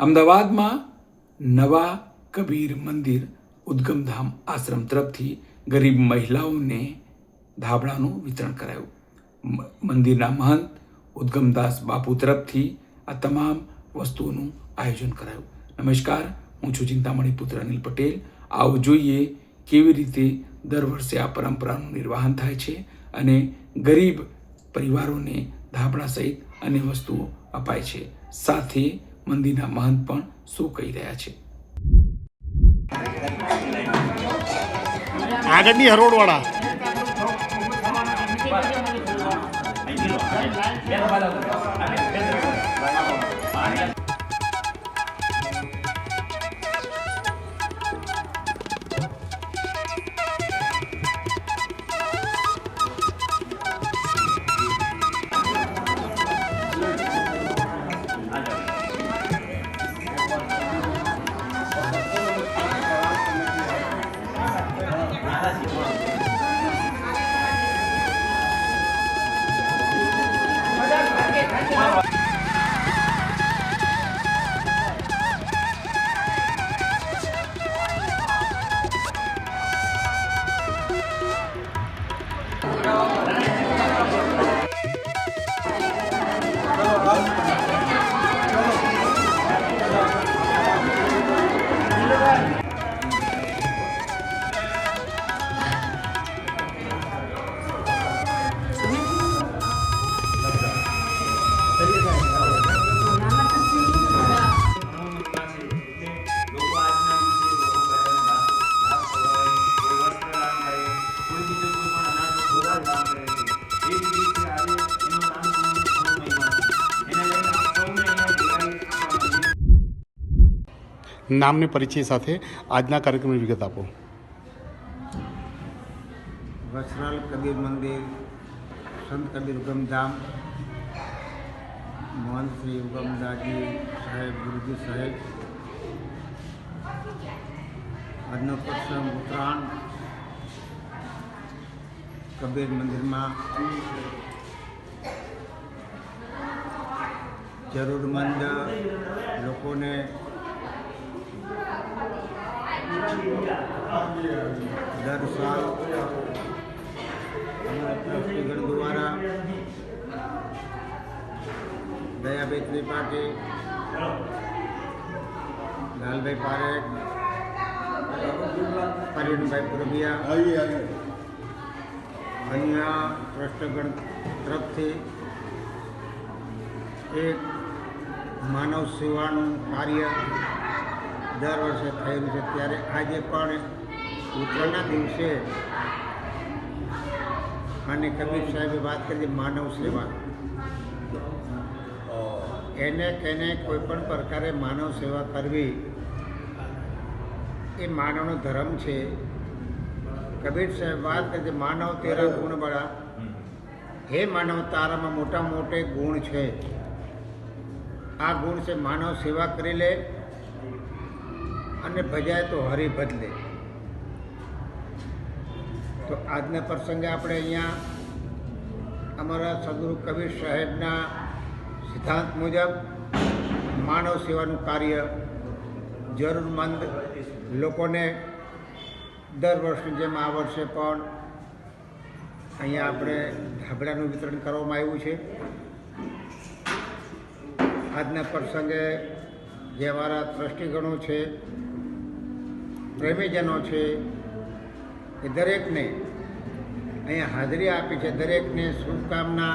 અમદાવાદમાં નવા કબીર મંદિર ઉદ્ગમધામ આશ્રમ તરફથી ગરીબ મહિલાઓને ધાબળાનું વિતરણ કરાયું. મંદિરના મહંત ઉદ્ગમદાસ બાપુ તરફથી આ તમામ વસ્તુઓનું આયોજન કરાયું. નમસ્કાર, હું છું ચિંતામણી પુત્ર અનિલ પટેલ. આવું જોઈએ કેવી રીતે દર વર્ષે આ પરંપરાનું નિર્વાહન થાય છે અને ગરીબ પરિવારોને ધાબળા સહિત અન્ય વસ્તુઓ અપાય છે. સાથે મંદિરના મહંત પણ શું કહી રહ્યા છે? આગળની હરોડવાળા લોકો નામને પરિચય સાથે આજના કાર્યક્રમની વિગત આપો. વસરાલ કબીર મંદિર, સંત કબીર ઉગમધામ મહંત શ્રી ઉગમદાસજી સાહેબ, ગુરુજી સાહેબ આજનો પ્રસંગ ઉત્તરાયણ, કબીર મંદિરમાં જરૂરમંદ લોકોને દર સાલ અમારા ટ્રસ્ટીગણ દ્વારા દયાભાઈ ત્રિપાઠી લાલભાઈ પારેખ પરિણભાઈ પુરબિયા અહીંયા ટ્રસ્ટગણ તરફથી એક માનવ સેવાનું કાર્ય દર વર્ષે થયેલું છે ત્યારે આજે પણ ઉત્તરાયણના દિવસે અને કબીર સાહેબે વાત કરી માનવ સેવા. એને કેને કોઈ પણ પ્રકારે માનવ સેવા કરવી એ માનવનો ધર્મ છે. કબીર સાહેબ વાત કરે છે માનવ તેરા ગુણ બળા હે માનવ તારામાં મોટા મોટે ગુણ છે. આ ગુણ છે માનવ સેવા કરી લે અને ભજાય તો હરિ બદલે. તો આજના પ્રસંગે આપણે અહીંયા અમારા સદગુરુ કબીર સાહેબના સિદ્ધાંત મુજબ માનવ સેવાનું કાર્ય જરૂરમંદ લોકોને દર વર્ષની જેમ આ વર્ષે પણ અહીંયા આપણે ધાબળાનું વિતરણ કરવામાં આવ્યું છે. આજના પ્રસંગે જે અમારા ટ્રસ્ટીગણો છે પ્રેમીજનો છે એ દરેકને અહીંયા હાજરી આપી છે, દરેકને શુભકામના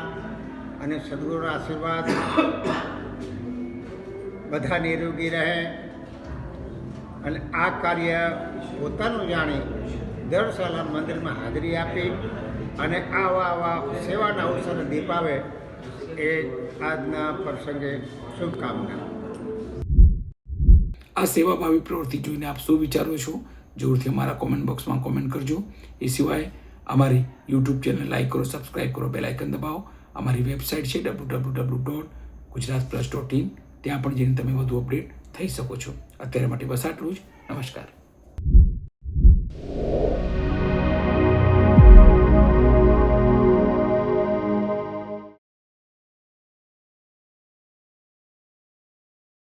અને સદગુરુના આશીર્વાદ. બધા નિરોગી રહે અને આ કાર્ય પોતાનું જાણી દર સાલ મંદિરમાં હાજરી આપી અને આવા આવા સેવાના અવસર દીપાવે એ આજના પ્રસંગે શુભકામના. આ સેવાભાવી પ્રવૃત્તિ જોઈને આપ શું વિચારો છો? જરૂરથી અમારા કોમેન્ટ બોક્સમાં કોમેન્ટ કરજો. એ સિવાય અમારી યુટ્યુબ ચેનલ લાઈક કરો સબસ્ક્રાઇબ કરો બેલ આઇકન દબાવો. અમારી વેબસાઇટ છે W W W dot Gujarat plus dot in ત્યાં પણ જઈને તમે વધુ અપડેટ થઈ શકો છો. અત્યારે માટે બસ આટલું જ. નમસ્કાર.